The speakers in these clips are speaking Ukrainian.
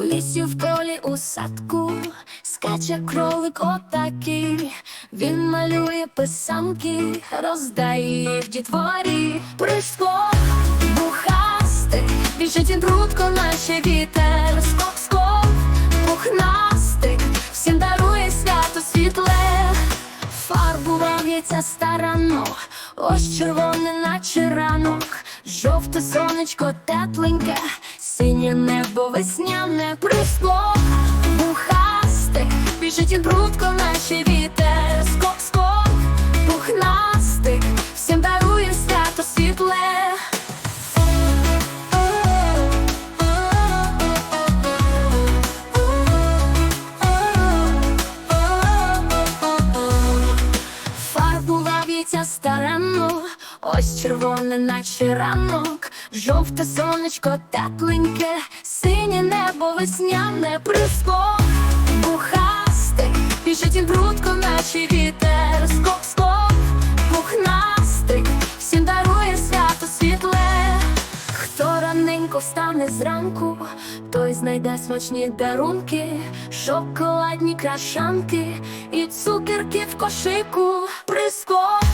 В лісі в полі у садку скаче кролик отакий, він малює писанки, роздає їх дітворі. Прискок бухастик, біжить він прудко, наче вітер, скок, скок, пухнастик, всім дарує свято світле, фарбував яйця старано, ось червоне, наче ранок, жовте сонечко тепленьке, синє небо весняне, прискок, бухастик, біжить він прудко, наче вітер, скок, скок, пухнастик, всім дарує свято світле. Фарбував яйця старанно, ось червоне, наче ранок, жовте сонечко тепленьке, синє небо весняне, прискок, бухастик, біжить він прудко, наче вітер, скок, скок, пухнастик, всім дарує свято світле. Хто раненько встане зранку, той знайде смачні дарунки, шоколадні крашанки і цукерки в кошику, вухастик,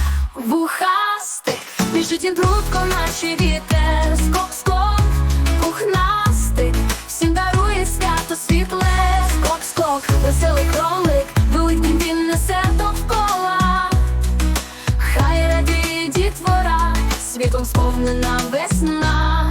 біжить він прудко, наче вітер, скок, скок, пухнастик, всім дарує свято світле, скок, скок, веселий кролик, великим він несе довкола. Хай радіє дітвора, світом сповнена весна.